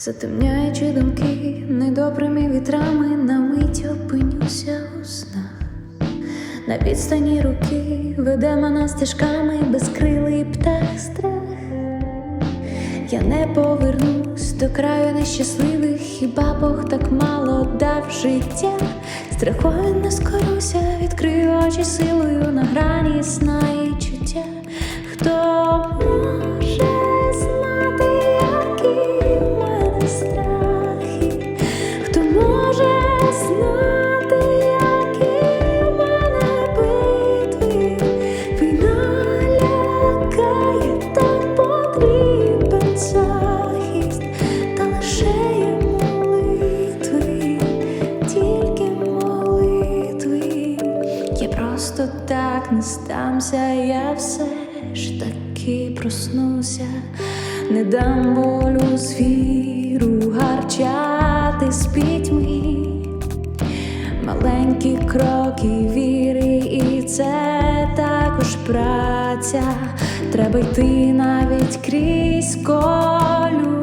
Затемняючи думки недобрими вітрами, на мить опинюся у снах. На відстані руки веде мене стежками безкрилий птах страх. Я не повернусь до краю нещасливих, хіба Бог так мало дав життя. Страхою не скоруся, відкрию очі силою на грані сна не здамся, я все ж таки проснуся, не дам болю звіру гарчати з пітьми. Маленькі кроки віри, і це також праця. Треба йти навіть крізь колючі